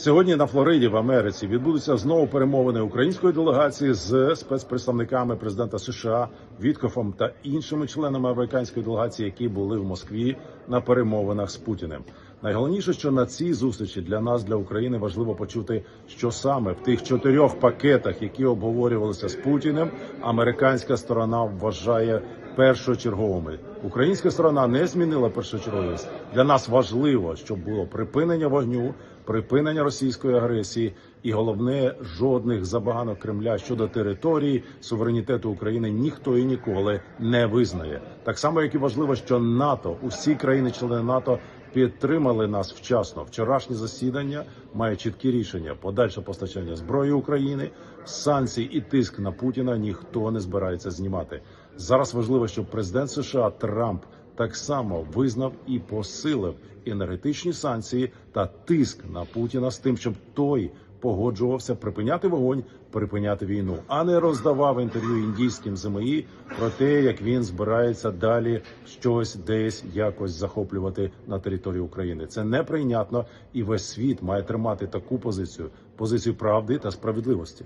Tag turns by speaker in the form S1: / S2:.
S1: Сьогодні на Флориді в Америці відбудуться знову перемовини української делегації з спецпредставниками президента США Віткофом та іншими членами американської делегації, які були в Москві на перемовинах з Путіним. Найголовніше, що на цій зустрічі для нас, для України, важливо почути, що саме в тих чотирьох пакетах, які обговорювалися з Путіним, американська сторона вважає першочерговими. Українська сторона не змінила першочерговість. Для нас важливо, щоб було припинення вогню, припинення російської агресії, і головне жодних забаганок Кремля щодо території суверенітету України ніхто і ніколи не визнає. Так само, як і важливо, що НАТО, усі країни-члени НАТО. Підтримали нас вчасно. Вчорашнє засідання має чіткі рішення: подальше постачання зброї України, санкції і тиск на Путіна ніхто не збирається знімати. Зараз важливо, щоб президент США Трамп так само визнав і посилив енергетичні санкції та тиск на Путіна з тим, щоб той погоджувався припиняти вогонь, припиняти війну, а не роздавав інтерв'ю індійським ЗМІ про те, як він збирається далі щось десь якось захоплювати на території України. Це неприйнятно, і весь світ має тримати таку позицію позицію правди та справедливості.